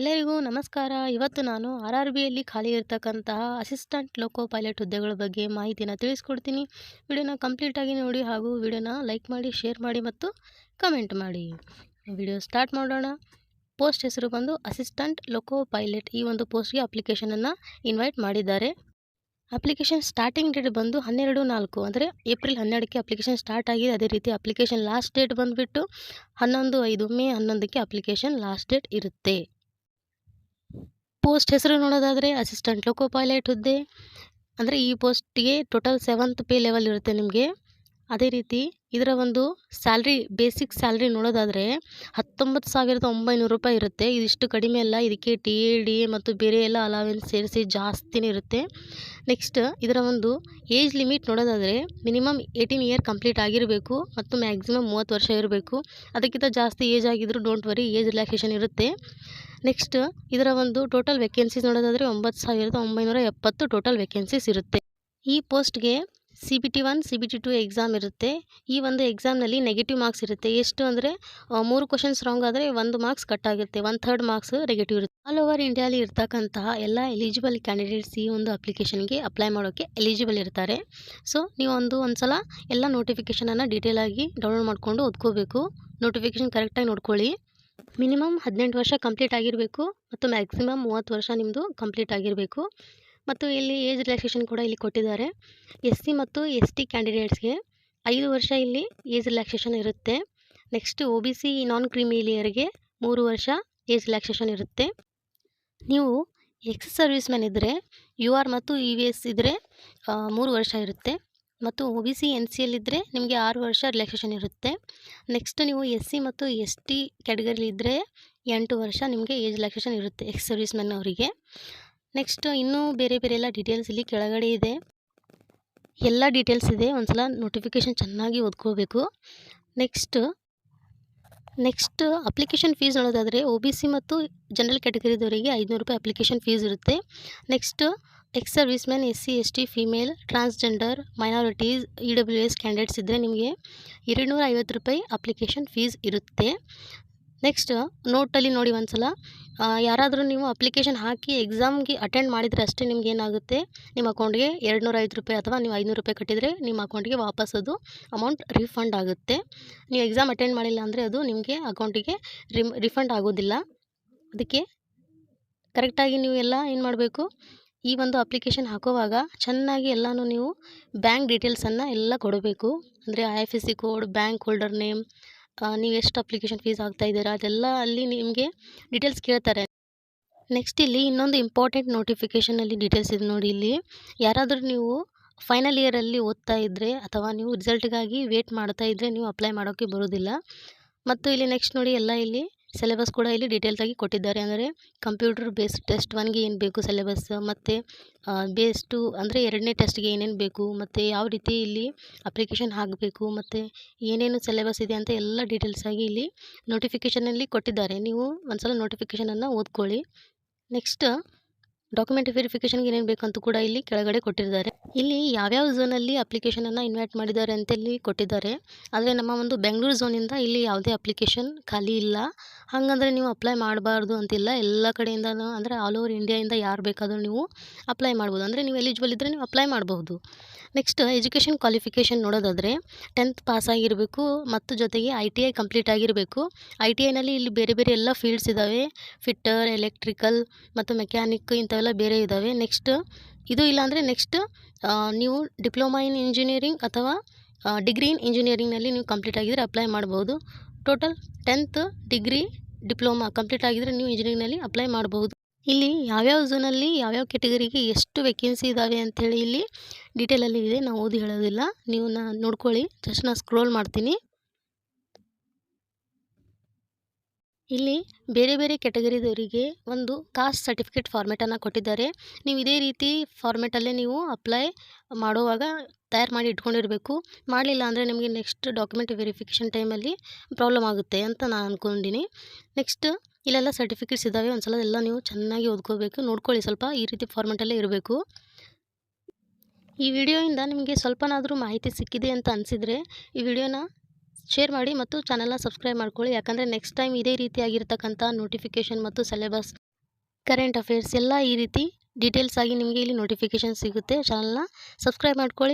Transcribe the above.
ಎಲ್ಲರಿಗೂ ನಮಸ್ಕಾರ. ಇವತ್ತು ನಾನು ಆರ್ ಆರ್ ಬಿಯಲ್ಲಿ ಖಾಲಿ ಇರತಕ್ಕಂತಹ ಅಸಿಸ್ಟೆಂಟ್ ಲೋಕೋ ಪೈಲಟ್ ಹುದ್ದೆಗಳ ಬಗ್ಗೆ ಮಾಹಿತಿನ ತಿಳಿಸ್ಕೊಡ್ತೀನಿ. ವಿಡಿಯೋನ ಕಂಪ್ಲೀಟಾಗಿ ನೋಡಿ ಹಾಗೂ ವಿಡಿಯೋನ ಲೈಕ್ ಮಾಡಿ, ಶೇರ್ ಮಾಡಿ ಮತ್ತು ಕಮೆಂಟ್ ಮಾಡಿ. ವಿಡಿಯೋ ಸ್ಟಾರ್ಟ್ ಮಾಡೋಣ. ಪೋಸ್ಟ್ ಹೆಸರು ಬಂದು ಅಸಿಸ್ಟೆಂಟ್ ಲೋಕೋ ಪೈಲಟ್ ಈ ಒಂದು ಪೋಸ್ಟ್ಗೆ ಅಪ್ಲಿಕೇಶನನ್ನು ಇನ್ವೈಟ್ ಮಾಡಿದ್ದಾರೆ. ಅಪ್ಲಿಕೇಶನ್ ಸ್ಟಾರ್ಟಿಂಗ್ ಡೇಟ್ ಬಂದು ಹನ್ನೆರಡು ನಾಲ್ಕು ಅಂದರೆ ಏಪ್ರಿಲ್ ಹನ್ನೆರಡಕ್ಕೆ ಅಪ್ಲಿಕೇಶನ್ ಸ್ಟಾರ್ಟ್ ಆಗಿದೆ. ಅದೇ ರೀತಿ ಅಪ್ಲಿಕೇಶನ್ ಲಾಸ್ಟ್ ಡೇಟ್ ಬಂದುಬಿಟ್ಟು ಹನ್ನೊಂದು ಐದು ಮೇ ಹನ್ನೊಂದಕ್ಕೆ ಅಪ್ಲಿಕೇಶನ್ ಲಾಸ್ಟ್ ಡೇಟ್ ಇರುತ್ತೆ. ಪೋಸ್ಟ್ ಹೆಸರು ನೋಡೋದಾದರೆ ಅಸಿಸ್ಟೆಂಟ್ ಲೋಕೋ ಪೈಲಟ್ ಹುದ್ದೆ. ಅಂದರೆ ಈ ಪೋಸ್ಟಿಗೆ ಟೋಟಲ್ ಸೆವೆಂತ್ ಪೇ ಲೆವೆಲ್ ಇರುತ್ತೆ ನಿಮಗೆ. ಅದೇ ರೀತಿ ಇದರ ಒಂದು ಸ್ಯಾಲ್ರಿ ಬೇಸಿಕ್ ಸ್ಯಾಲ್ರಿ ನೋಡೋದಾದರೆ ಹತ್ತೊಂಬತ್ತು ಸಾವಿರದ ಒಂಬೈನೂರು ರೂಪಾಯಿ ಇರುತ್ತೆ. ಇದಿಷ್ಟು ಕಡಿಮೆ ಅಲ್ಲ, ಇದಕ್ಕೆ ಟಿ ಎ ಡಿ ಎ ಮತ್ತು ಬೇರೆ ಎಲ್ಲ ಅಲಾವೆನ್ಸ್ ಸೇರಿಸಿ ಜಾಸ್ತಿನೇ ಇರುತ್ತೆ. ನೆಕ್ಸ್ಟ್ ಇದರ ಒಂದು ಏಜ್ ಲಿಮಿಟ್ ನೋಡೋದಾದರೆ ಮಿನಿಮಮ್ ಏಯ್ಟೀನ್ ಇಯರ್ ಕಂಪ್ಲೀಟ್ ಆಗಿರಬೇಕು ಮತ್ತು ಮ್ಯಾಕ್ಸಿಮಮ್ ಮೂವತ್ತು ವರ್ಷ ಇರಬೇಕು. ಅದಕ್ಕಿಂತ ಜಾಸ್ತಿ ಏಜ್ ಆಗಿದ್ದರೂ ಡೋಂಟ್ ವರಿ ಏಜ್ ರಿಲ್ಯಾಕ್ಸೇಷನ್ ಇರುತ್ತೆ. ನೆಕ್ಸ್ಟ್ ಇದರ ಒಂದು ಟೋಟಲ್ ವೇಕೆನ್ಸೀಸ್ ನೋಡೋದಾದರೆ ಒಂಬತ್ತು ಸಾವಿರದ ಒಂಬೈನೂರ ಎಪ್ಪತ್ತು ಟೋಟಲ್ ವೇಕೆನ್ಸೀಸ್ ಇರುತ್ತೆ. ಈ ಪೋಸ್ಟ್ಗೆ C B T one C B T two exam ಇರುತ್ತೆ. ಈ ಒಂದು ಎಕ್ಸಾಮ್ನಲ್ಲಿ ನೆಗೆಟಿವ್ ಮಾರ್ಕ್ಸ್ ಇರುತ್ತೆ. ಎಷ್ಟು ಅಂದರೆ ಮೂರು ಕ್ವಶನ್ಸ್ ರಾಂಗ್ ಆದರೆ ಒಂದು ಮಾರ್ಕ್ಸ್ ಕಟ್ ಆಗುತ್ತೆ. ಒನ್ ಥರ್ಡ್ ಮಾರ್ಕ್ಸ್ ನೆಗೆಟಿವ್ ಇರುತ್ತೆ. ಆಲ್ ಓವರ್ ಇಂಡಿಯಾಲಿ ಇರ್ತಕ್ಕಂತಹ ಎಲ್ಲ ಎಲಿಜಿಬಲ್ ಕ್ಯಾಂಡಿಡೇಟ್ಸ್ ಈ ಒಂದು ಅಪ್ಲಿಕೇಶನ್ಗೆ ಅಪ್ಲೈ ಮಾಡೋಕ್ಕೆ ಎಲಿಜಿಬಲ್ ಇರ್ತಾರೆ. ಸೊ ನೀವು ಒಂದು ಒಂದು ಸಲ ಎಲ್ಲ ನೋಟಿಫಿಕೇಷನನ್ನು ಡೀಟೇಲಾಗಿ ಡೌನ್ಲೋಡ್ ಮಾಡಿಕೊಂಡು ಓದ್ಕೋಬೇಕು. ನೋಟಿಫಿಕೇಷನ್ ಕರೆಕ್ಟಾಗಿ ನೋಡ್ಕೊಳ್ಳಿ. ಮಿನಿಮಮ್ ಹದಿನೆಂಟು ವರ್ಷ ಕಂಪ್ಲೀಟ್ ಆಗಿರಬೇಕು ಮತ್ತು ಮ್ಯಾಕ್ಸಿಮಮ್ ಮೂವತ್ತು ವರ್ಷ ನಿಮ್ಮದು ಕಂಪ್ಲೀಟ್ ಆಗಿರಬೇಕು. ಮತ್ತು ಇಲ್ಲಿ ಏಜ್ ರಿಲ್ಯಾಕ್ಸೇಷನ್ ಕೂಡ ಇಲ್ಲಿ ಕೊಟ್ಟಿದ್ದಾರೆ. ಎಸ್ ಸಿ ಮತ್ತು ಎಸ್ ಟಿ ಕ್ಯಾಂಡಿಡೇಟ್ಸ್ಗೆ ಐದು ವರ್ಷ ಇಲ್ಲಿ ಏಜ್ ರಿಲ್ಯಾಕ್ಸೇಷನ್ ಇರುತ್ತೆ. Next O B C non ಕ್ರಿಮಿಲಿಯರ್ಗೆ ಮೂರು ವರ್ಷ ಏಜ್ ರಿಲ್ಯಾಕ್ಸೇಷನ್ ಇರುತ್ತೆ. ನೀವು ಎಕ್ಸ್ ಸರ್ವಿಸ್ ಮ್ಯಾನ್ ಇದ್ದರೆ ಯು ಆರ್ ಮತ್ತು ಇ ವಿ ಎಸ್ ಇದ್ದರೆ ಮೂರು ವರ್ಷ ಇರುತ್ತೆ. ಮತ್ತು O B C N C ನಿಮಗೆ ಆರು ವರ್ಷ ರಿಲ್ಯಾಕ್ಸೇಷನ್ ಇರುತ್ತೆ. ನೆಕ್ಸ್ಟ್ ನೀವು ಎಸ್ ಸಿ ಮತ್ತು ಎಸ್ ಟಿ ಕ್ಯಾಟಗರಿಲಿದ್ದರೆ ಎಂಟು ವರ್ಷ ನಿಮಗೆ ಏಜ್ ರಿಲ್ಯಾಕ್ಸೇಷನ್ ಇರುತ್ತೆ ಎಕ್ಸ್ ಸರ್ವಿಸ್ ಮ್ಯಾನ್ ಅವರಿಗೆ. ನೆಕ್ಸ್ಟ್ ಇನ್ನೂ ಬೇರೆ ಬೇರೆ ಎಲ್ಲ ಡೀಟೇಲ್ಸ್ ಇಲ್ಲಿ ಕೆಳಗಡೆ ಇದೆ. ಎಲ್ಲ ಡೀಟೇಲ್ಸ್ ಇದೆ, ಒಂದ್ಸಲ ನೋಟಿಫಿಕೇಷನ್ ಚೆನ್ನಾಗಿ ಓದ್ಕೋಬೇಕು. ನೆಕ್ಸ್ಟ್ ನೆಕ್ಸ್ಟ್ ಅಪ್ಲಿಕೇಶನ್ ಫೀಸ್ ನೋಡೋದಾದರೆ ಒ ಬಿ ಸಿ ಮತ್ತು ಜನರಲ್ ಕ್ಯಾಟಗರಿದವರಿಗೆ ಐದುನೂರು ರೂಪಾಯಿ ಅಪ್ಲಿಕೇಶನ್ ಫೀಸ್ ಇರುತ್ತೆ. Next ex service man S C S T female transgender minorities E W S candidates ಇದ್ದರೆ ನಿಮಗೆ ಎರಡುನೂರ ಐವತ್ತು ರೂಪಾಯಿ ಅಪ್ಲಿಕೇಶನ್ ಫೀಸ್ ಇರುತ್ತೆ. ನೆಕ್ಸ್ಟ್ ನೋಟಲ್ಲಿ ನೋಡಿ ಒಂದು ಸಲ ಯಾರಾದರೂ ನೀವು ಅಪ್ಲಿಕೇಶನ್ ಹಾಕಿ ಎಕ್ಸಾಮ್ಗೆ ಅಟೆಂಡ್ ಮಾಡಿದರೆ ಅಷ್ಟೇ ನಿಮ್ಗೆ ಏನಾಗುತ್ತೆ? ನಿಮ್ಮ ಅಕೌಂಟ್ಗೆ ಎರಡು ನೂರ ಐದು ರೂಪಾಯಿ ಅಥವಾ ನೀವು ಐನೂರು ರೂಪಾಯಿ ಕಟ್ಟಿದರೆ ನಿಮ್ಮ ಅಕೌಂಟ್ಗೆ ವಾಪಸ್ ಅದು ಅಮೌಂಟ್ ರಿಫಂಡ್ ಆಗುತ್ತೆ. ನೀವು ಎಕ್ಸಾಮ್ ಅಟೆಂಡ್ ಮಾಡಿಲ್ಲ ಅಂದರೆ ಅದು ನಿಮಗೆ ಅಕೌಂಟಿಗೆ ರಿಮ್ ರಿಫಂಡ್ ಆಗೋದಿಲ್ಲ. ಅದಕ್ಕೆ ಕರೆಕ್ಟಾಗಿ ನೀವು ಎಲ್ಲ ಏನು ಮಾಡಬೇಕು? ಈ ಒಂದು ಅಪ್ಲಿಕೇಶನ್ ಹಾಕೋವಾಗ ಚೆನ್ನಾಗಿ ಎಲ್ಲನೂ ನೀವು ಬ್ಯಾಂಕ್ ಡೀಟೇಲ್ಸನ್ನು ಎಲ್ಲ ಕೊಡಬೇಕು. ಅಂದರೆ I F S C code bank holder name ನೀವು ಎಷ್ಟು ಅಪ್ಲಿಕೇಶನ್ ಫೀಸ್ ಹಾಕ್ತಾ ಇದ್ದೀರಾ, ಅದೆಲ್ಲ ಅಲ್ಲಿ ನಿಮಗೆ ಡೀಟೇಲ್ಸ್ ಕೇಳ್ತಾರೆ. ನೆಕ್ಸ್ಟ್ ಇಲ್ಲಿ ಇನ್ನೊಂದು ಇಂಪಾರ್ಟೆಂಟ್ ನೋಟಿಫಿಕೇಷನಲ್ಲಿ ಡೀಟೇಲ್ಸ್ ಇದೆ ನೋಡಿ ಇಲ್ಲಿ. ಯಾರಾದರೂ ನೀವು ಫೈನಲ್ ಇಯರಲ್ಲಿ ಓದ್ತಾ ಇದ್ದರೆ ಅಥವಾ ನೀವು ರಿಸಲ್ಟ್ಗಾಗಿ ವೇಟ್ ಮಾಡ್ತಾ ಇದ್ದರೆ ನೀವು ಅಪ್ಲೈ ಮಾಡೋಕ್ಕೆ ಬರೋದಿಲ್ಲ. ಮತ್ತು ಇಲ್ಲಿ ನೆಕ್ಸ್ಟ್ ನೋಡಿ ಎಲ್ಲ ಇಲ್ಲಿ ಸಿಲೆಬಸ್ ಕೂಡ ಇಲ್ಲಿ ಡೀಟೇಲ್ಸಾಗಿ ಕೊಟ್ಟಿದ್ದಾರೆ. ಅಂದರೆ ಕಂಪ್ಯೂಟರ್ ಬೇಸ್ ಟೆಸ್ಟ್ ಒನ್ಗೆ ಏನು ಬೇಕು ಸಿಲೆಬಸ್ ಮತ್ತು ಬೇಸ್ ಟು ಅಂದರೆ ಎರಡನೇ ಟೆಸ್ಟ್ಗೆ ಏನೇನು ಬೇಕು? ಮತ್ತು ಯಾವ ರೀತಿ ಇಲ್ಲಿ ಅಪ್ಲಿಕೇಶನ್ ಹಾಕಬೇಕು ಮತ್ತು ಏನೇನು ಸಿಲೆಬಸ್ ಇದೆ ಅಂತ ಎಲ್ಲ ಡೀಟೇಲ್ಸಾಗಿ ಇಲ್ಲಿ ನೋಟಿಫಿಕೇಷನಲ್ಲಿ ಕೊಟ್ಟಿದ್ದಾರೆ. ನೀವು ಒಂದ್ಸಲ ನೋಟಿಫಿಕೇಷನನ್ನು ಓದ್ಕೊಳ್ಳಿ. ನೆಕ್ಸ್ಟ್ ಡಾಕ್ಯುಮೆಂಟ್ ವೆರಿಫಿಕೇಷನ್ಗೆ ಏನೇನು ಬೇಕಂತೂ ಕೂಡ ಇಲ್ಲಿ ಕೆಳಗಡೆ ಕೊಟ್ಟಿದ್ದಾರೆ. ಇಲ್ಲಿ ಯಾವ್ಯಾವ ಝೋನಲ್ಲಿ ಅಪ್ಲಿಕೇಶನನ್ನು ಇನ್ವೈಟ್ ಮಾಡಿದ್ದಾರೆ ಅಂತ ಇಲ್ಲಿ ಕೊಟ್ಟಿದ್ದಾರೆ. ಆದರೆ ನಮ್ಮ ಒಂದು ಬೆಂಗಳೂರು ಝೋನಿಂದ ಇಲ್ಲಿ ಯಾವುದೇ ಅಪ್ಲಿಕೇಶನ್ ಖಾಲಿ ಇಲ್ಲ. ಹಾಗಂದರೆ ನೀವು ಅಪ್ಲೈ ಮಾಡಬಾರ್ದು ಅಂತಿಲ್ಲ. ಎಲ್ಲ ಕಡೆಯಿಂದ ಅಂದರೆ ಆಲ್ ಓವರ್ ಇಂಡಿಯಾಯಿಂದ ಯಾರು ಬೇಕಾದರೂ ನೀವು ಅಪ್ಲೈ ಮಾಡ್ಬೋದು. ಅಂದರೆ ನೀವು ಎಲಿಜಿಬಲ್ ಇದ್ದರೆ ನೀವು ಅಪ್ಲೈ ಮಾಡಬಹುದು. ನೆಕ್ಸ್ಟ್ ಎಜುಕೇಷನ್ ಕ್ವಾಲಿಫಿಕೇಷನ್ ನೋಡೋದಾದರೆ ಟೆಂತ್ ಪಾಸ್ ಆಗಿರಬೇಕು ಮತ್ತು ಜೊತೆಗೆ ಐ ಟಿ ಐ ಕಂಪ್ಲೀಟ್ ಆಗಿರಬೇಕು. ಐ ಟಿ ಐನಲ್ಲಿ ಇಲ್ಲಿ ಬೇರೆ ಬೇರೆ ಎಲ್ಲ ಫೀಲ್ಡ್ಸ್ ಇದ್ದಾವೆ ಫಿಟ್ಟರ್ ಎಲೆಕ್ಟ್ರಿಕಲ್ ಮತ್ತು ಮೆಕ್ಯಾನಿಕ್ ಇಂಥವೆಲ್ಲ ಬೇರೆ ಇದ್ದಾವೆ ನೆಕ್ಸ್ಟ್ ಇದು ಇಲ್ಲಾಂದರೆ ನೆಕ್ಸ್ಟ್ ನೀವು ಡಿಪ್ಲೊಮಾ ಇನ್ ಇಂಜಿನಿಯರಿಂಗ್ ಅಥವಾ ಡಿಗ್ರಿ ಇನ್ ಇಂಜಿನಿಯರಿಂಗ್ನಲ್ಲಿ ನೀವು ಕಂಪ್ಲೀಟ್ ಆಗಿದ್ದರೆ ಅಪ್ಲೈ ಮಾಡ್ಬೋದು. Total tenth degree diploma complete ಆಗಿದ್ದರೆ ನೀವು ಇಂಜಿನಿಯರಿಂಗ್ನಲ್ಲಿ ಅಪ್ಲೈ ಮಾಡ್ಬೋದು. ಇಲ್ಲಿ ಯಾವ್ಯಾವ ಝೋನಲ್ಲಿ ಯಾವ್ಯಾವ ಕೆಟಗರಿಗೆ ಎಷ್ಟು ವೇಕೆನ್ಸಿ ಇದ್ದಾವೆ ಅಂಥೇಳಿ ಇಲ್ಲಿ ಡೀಟೇಲಲ್ಲಿ ಇದೆ. ನಾವು ಓದಿ ಹೇಳೋದಿಲ್ಲ. ನೀವು ನೋಡ್ಕೊಳ್ಳಿ. ಜಸ್ಟ್ ನಾನು ಸ್ಕ್ರೋಲ್ ಮಾಡ್ತೀನಿ. ಇಲ್ಲಿ ಬೇರೆ ಬೇರೆ ಕ್ಯಾಟಗರಿದವರಿಗೆ ಒಂದು ಕಾಸ್ಟ್ ಸರ್ಟಿಫಿಕೇಟ್ ಫಾರ್ಮೆಟನ್ನು ಕೊಟ್ಟಿದ್ದಾರೆ. ನೀವು ಇದೇ ರೀತಿ ಫಾರ್ಮೆಟಲ್ಲೇ ನೀವು ಅಪ್ಲೈ ಮಾಡುವಾಗ ತಯಾರು ಮಾಡಿ ಇಟ್ಕೊಂಡಿರಬೇಕು. ಮಾಡಲಿಲ್ಲ ಅಂದರೆ ನಿಮಗೆ ನೆಕ್ಸ್ಟ್ ಡಾಕ್ಯುಮೆಂಟ್ ವೆರಿಫಿಕೇಷನ್ ಟೈಮಲ್ಲಿ ಪ್ರಾಬ್ಲಮ್ ಆಗುತ್ತೆ ಅಂತ ನಾನು ಅಂದ್ಕೊಂಡಿನಿ ನೆಕ್ಸ್ಟ್ ಇಲ್ಲೆಲ್ಲ ಸರ್ಟಿಫಿಕೇಟ್ಸ್ ಇದ್ದಾವೆ ಒಂದು ಸಲ ಎಲ್ಲ ನೀವು ಚೆನ್ನಾಗಿ ಓದ್ಕೋಬೇಕು. ನೋಡ್ಕೊಳ್ಳಿ, ಸ್ವಲ್ಪ ಈ ರೀತಿ ಫಾರ್ಮೆಟಲ್ಲೇ ಇರಬೇಕು. ಈ ವಿಡಿಯೋಯಿಂದ ನಿಮಗೆ ಸ್ವಲ್ಪನಾದರೂ ಮಾಹಿತಿ ಸಿಕ್ಕಿದೆ ಅಂತ ಅನಿಸಿದರೆ ಈ ವಿಡಿಯೋನ ಶೇರ್ ಮಾಡಿ ಮತ್ತು ಚಾನಲ್ನ ಸಬ್ಸ್ಕ್ರೈಬ್ ಮಾಡ್ಕೊಳ್ಳಿ. ಯಾಕಂದರೆ ನೆಕ್ಸ್ಟ್ ಟೈಮ್ ಇದೇ ರೀತಿಯಾಗಿರ್ತಕ್ಕಂಥ ನೋಟಿಫಿಕೇಷನ್ ಮತ್ತು ಸಿಲೆಬಸ್ ಕರೆಂಟ್ ಅಫೇರ್ಸ್ ಎಲ್ಲ ಈ ರೀತಿ ಡೀಟೇಲ್ಸ್ ಆಗಿ ನಿಮಗೆ ಇಲ್ಲಿ ನೋಟಿಫಿಕೇಷನ್ ಸಿಗುತ್ತೆ. ಚಾನಲ್ನ ಸಬ್ಸ್ಕ್ರೈಬ್ ಮಾಡ್ಕೊಳ್ಳಿ.